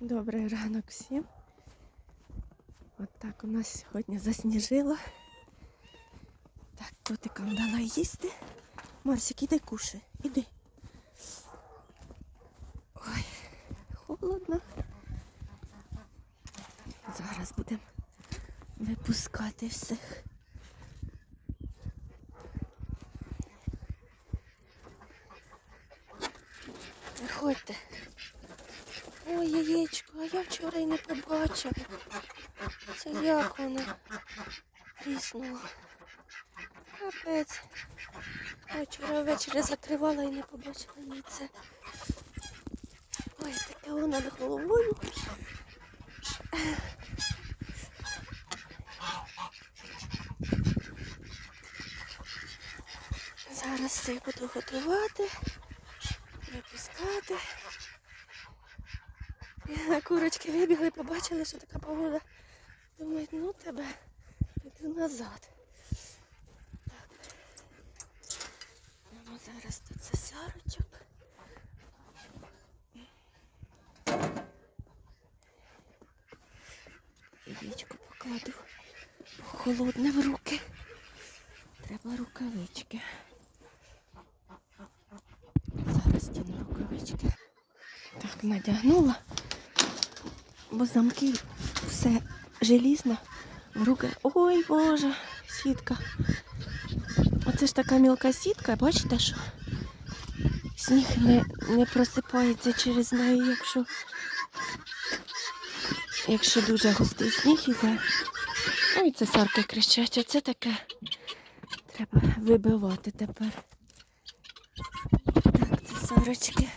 Добрий ранок всім. От так у нас сьогодні засніжило. Так, котикам дала їсти. Марсик, іди кушай, іди. Ой, холодно. Зараз будемо випускати всіх. Виходьте. Ой, яєчко, а я вчора й не побачила. Це як воно тріснуло. Капець. Я вчора ввечері закривала і не побачила ні це. Ой, таке воно над головою. Зараз це буду готувати, випускати. Курочки вибігли, побачили, що така погода. Думають, ну тебе піду назад. Так. Зараз тут це сарочок. Яєчко покладу холодне в руки. Треба рукавички. Зараз тяну рукавички. Так, надягнула, бо замки все желізно в руки. Ой, Боже, сітка. Оце ж така мілка сітка, бачите, що сніг не, не просипається через неї, якщо, якщо дуже густий сніг іде. Ой, це сарки кричать, оце таке треба вибивати тепер. Так, це сарочки.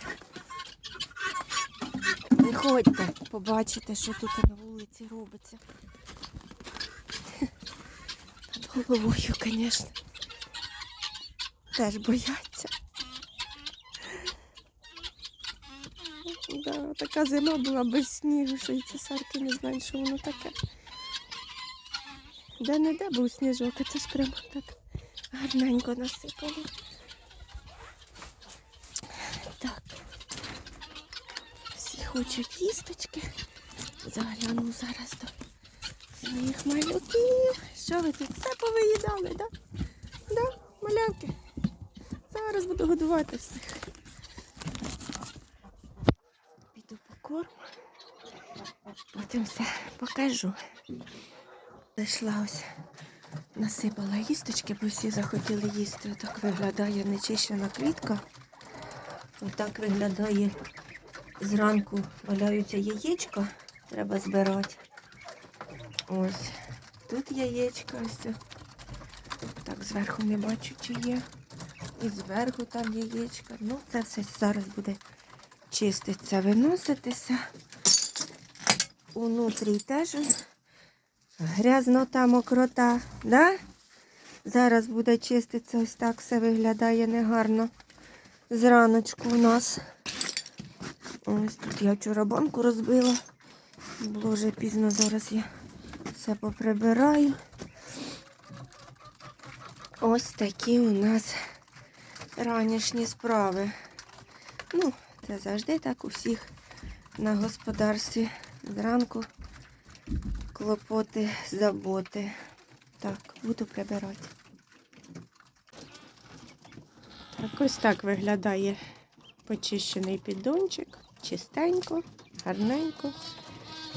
Виходьте, побачите, що тут на вулиці робиться. Над головою, звісно. Теж бояться. Да, така зима була без снігу, що і ці сарки не знають, що воно таке. Де не де був сніжок, а це ж прямо так гарненько насипало. Так. Всі хочуть їсточки. Загляну зараз до моїх малюків. Що ви тут все повиїдали, да? Да, малявки? Зараз буду годувати всіх. Піду по корм. Потім все покажу. Зайшла ось, насипала їсточки, бо всі захотіли їсти. Отак виглядає нечищена квітка. Отак виглядає зранку валяються яєчка, треба збирати. Ось тут яєчка ось. Так, зверху не бачу, чи є. І зверху там яєчка. Ну, це все зараз буде чиститися, виноситися. Унутрі теж грязнота, мокрота, да? Зараз буде чиститися, ось так все виглядає негарно. Зраночку у нас. Ось тут я вчора банку розбила. Було вже пізно, зараз я все поприбираю. Ось такі у нас ранішні справи. Ну, це завжди так у всіх на господарстві. Зранку клопоти, заботи. Так, буду прибирати. Так ось так виглядає почищений піддончик. Чистенько, гарненько.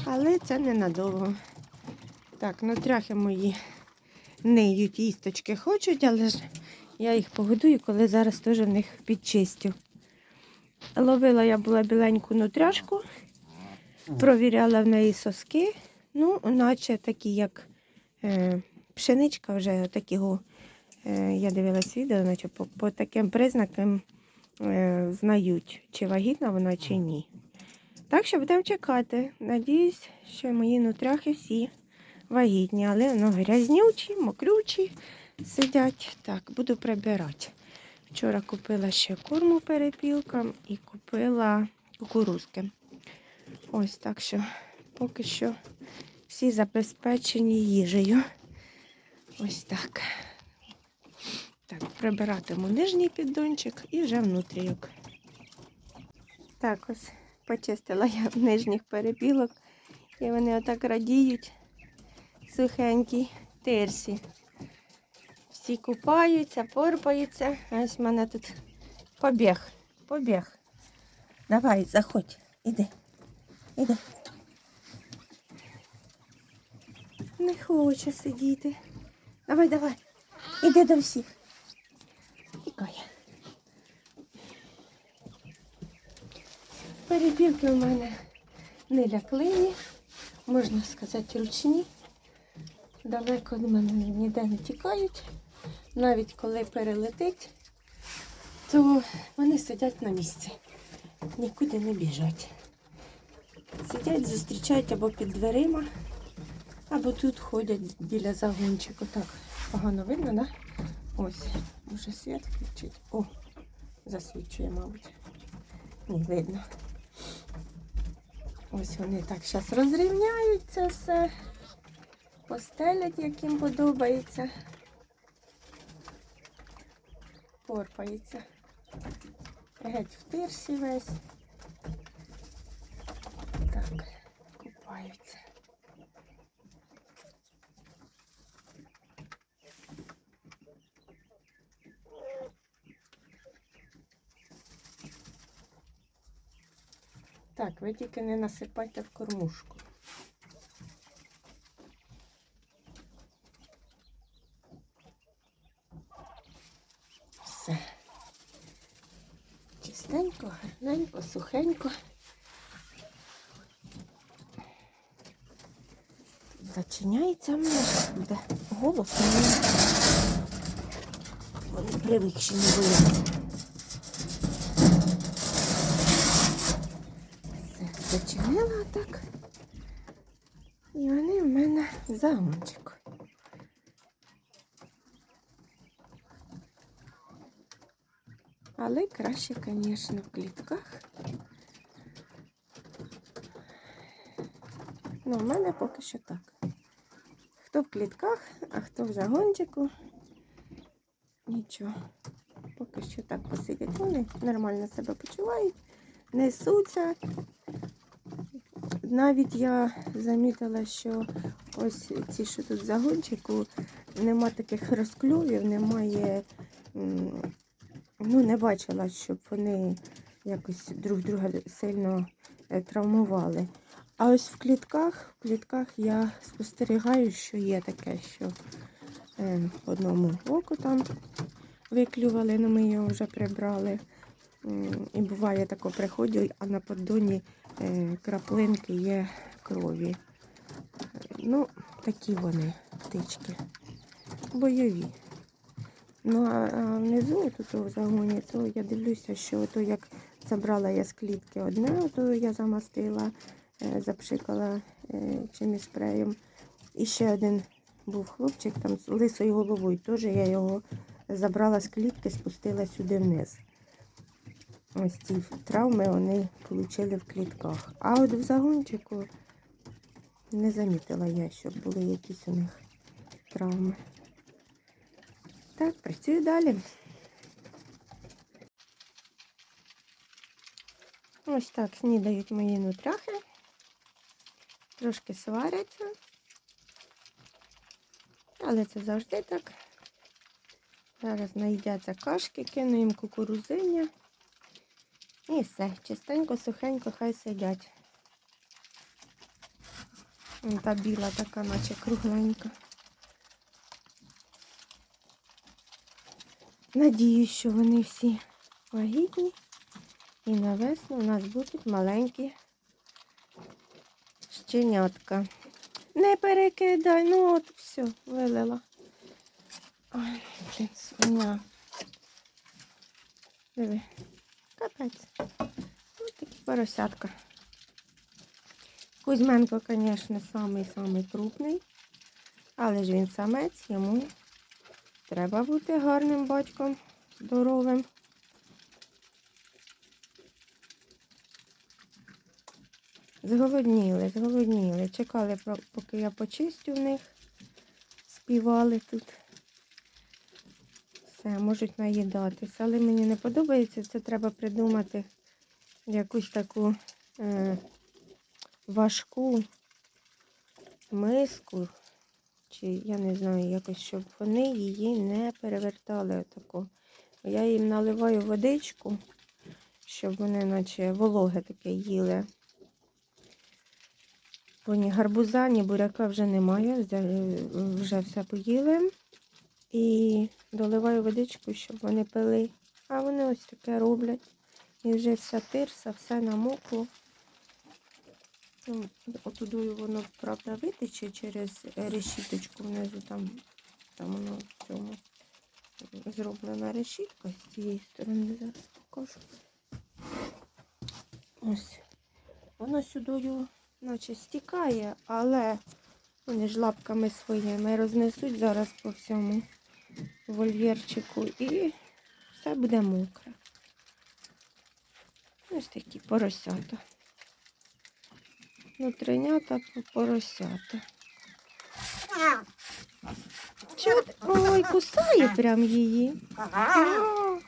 Але це ненадовго. Так, нутряхи мої ниють, їсточки хочуть, але ж я їх погодую, коли зараз теж в них підчистю. Ловила я була біленьку нутряшку, провіряла в неї соски. Ну, наче такі, як е, пшеничка вже такого. Е, я дивилась відео, наче по, по таким признакам знають, чи вагітна вона, чи ні. Так що будемо чекати. Надіюсь, що мої нутряхи всі вагітні, але воно грязнючі, мокрючі сидять. Так, буду прибирати. Вчора купила ще корму перепілкам і купила кукурузки. Ось так що поки що всі забезпечені їжею. Ось так. Так, прибиратиму нижній піддончик і вже внутрійок. Так, ось Почистила я нижніх перепілок. І вони отак радіють. Сухенькі тирсі. Всі купаються, порпаються. Ось в мене тут побіг. Побіг. Давай, заходь. Іди. Іди. Не хоче сидіти. Давай, давай. Іди до всіх. Тікає. Перепілки у мене не ляклині, можна сказати, ручні. Далеко від мене ніде не тікають. Навіть коли перелетить, то вони сидять на місці. Нікуди не біжать. Сидять, зустрічають або під дверима, або тут ходять біля загончику. Так, погано видно, да? Ось, може світ включить. О, засвічує, мабуть. Ні, видно. Ось вони так зараз розрівняють це все. Постелять, як їм подобається. Порпається. Геть в тирсі весь. Так, купаються. Так, ви тільки не насипайте в кормушку. Все. Чистенько, гарненько, сухенько. Зачиняється в мене буде голосно. Вони привикші не були. Зачинила так. І вони в мене в загончику. Але краще, звісно, в клітках. Ну, в мене поки що так. Хто в клітках, а хто в загончику. Нічого. Поки що так посидять. Вони нормально себе почувають, несуться. Навіть я замітила, що ось ці, що тут загончику, нема таких розкльовів, немає. Ну, не бачила, щоб вони якось друг друга сильно е, травмували. А ось в клітках, в клітках я спостерігаю, що є таке, що е, одному оку там виклювали, але ми його вже прибрали. І буває тако приходю, а на поддоні краплинки є крові. Е, Ну, такі вони птички. Бойові. Ну, а а внизу тут у загоні, то я дивлюся, що то як забрала я з клітки одне, то я замастила, е, запшикала е, чимось спреєм. І ще один був хлопчик там з лисою головою. Теж я його забрала з клітки, спустила сюди вниз. Ось ці травми вони отримали в клітках. А от в загончику не замітила я, щоб були якісь у них травми. Так, працюю далі. Ось так снідають мої нутряхи. Трошки сваряться. Але це завжди так. Зараз наїдяться кашки, кину їм кукурузиння. І все. Чистенько, сухенько, хай сидять. Та біла така, наче кругленька. Надіюсь, що вони всі вагітні. І на весну у нас будуть маленькі щенятка. Не перекидай, ну от все, вилила. Ой, блін, свиня. Диви, капець. Ось такі поросятка. Кузьменко, звісно, самий-самий крупний, але ж він самець, йому Треба бути гарним батьком, здоровим. Зголодніли, зголодніли. Чекали, поки я почистю в них. Співали тут. Все, можуть наїдатися. Але мені не подобається. Це треба придумати якусь таку е, важку миску, чи я не знаю, якось, щоб вони її не перевертали отако. Я їм наливаю водичку, щоб вони наче вологе таке їли. Бо ні гарбуза, ні буряка вже немає, вже все поїли. І доливаю водичку, щоб вони пили. А вони ось таке роблять. І вже вся тирса, все намокло. Ну, Отудою воно, правда, витече через решіточку внизу, там, там воно в цьому зроблена решітка з цієї сторони. Зараз покажу. Ось. Воно сюдою наче стікає, але вони ж лапками своїми рознесуть зараз по всьому вольєрчику і все буде мокре. Ось такі поросята. Внутренята по- поросята. Чого ти? Ой, кусає прям її. А,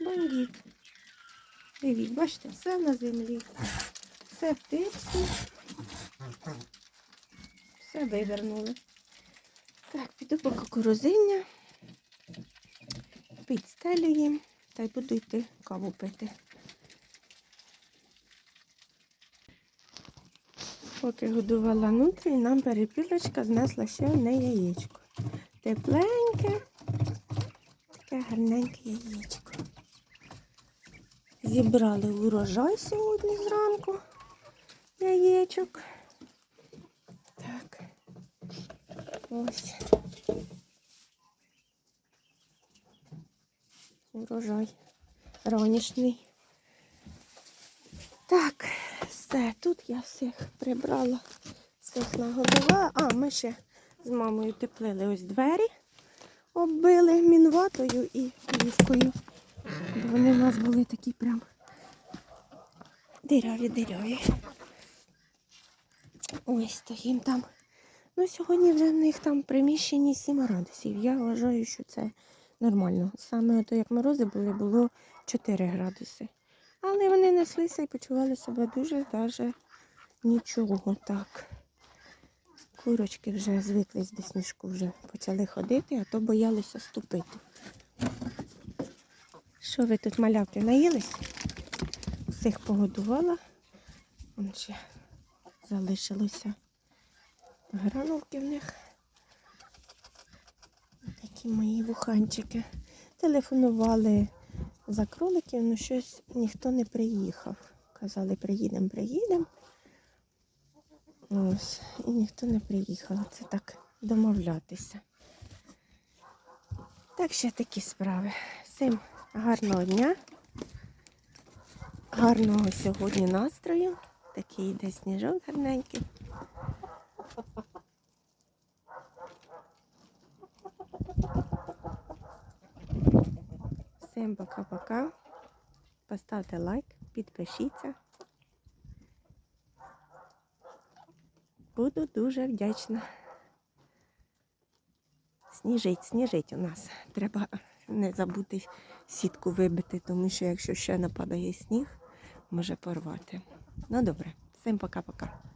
Бандит. Дивіть, бачите, все на землі. Все в тирсі. Все вивернули. Так, піду по кукурузиння. Підстелю їм та й буду йти каву пити. Поки годувала нутрі, нам перепілочка знесла ще одне яєчко. Тепленьке, таке гарненьке яєчко. Зібрали урожай сьогодні зранку яєчок. Так. Ось. Урожай ранішній. Так, все, тут я всіх прибрала, всіх нагодувала. А, ми ще з мамою теплили ось двері, оббили мінватою і плівкою. Вони в нас були такі прям диряві диряві. Ось то їм там. Ну, сьогодні вже в них там в приміщенні 7 градусів. Я вважаю, що це нормально. Саме то, як морози були, було 4 градуси. Але вони неслися і почували себе дуже даже нічого так. Курочки вже звиклись до сніжку, вже почали ходити, а то боялися ступити. Що ви тут малявки наїлись? Всіх погодувала. Вон ще залишилося гранулки в них. Такі мої вуханчики. Телефонували за кроликів, ну щось ніхто не приїхав. Казали, приїдемо, приїдемо. Ось, і ніхто не приїхав. Це так домовлятися. Так ще такі справи. Всім гарного дня, гарного сьогодні настрою. Такий йде сніжок гарненький. Всім пока-пока. Поставте лайк, підпишіться. Буду дуже вдячна. Сніжить, сніжить у нас. Треба не забути сітку вибити, тому що якщо ще нападає сніг, може порвати. Ну добре, всім пока-пока.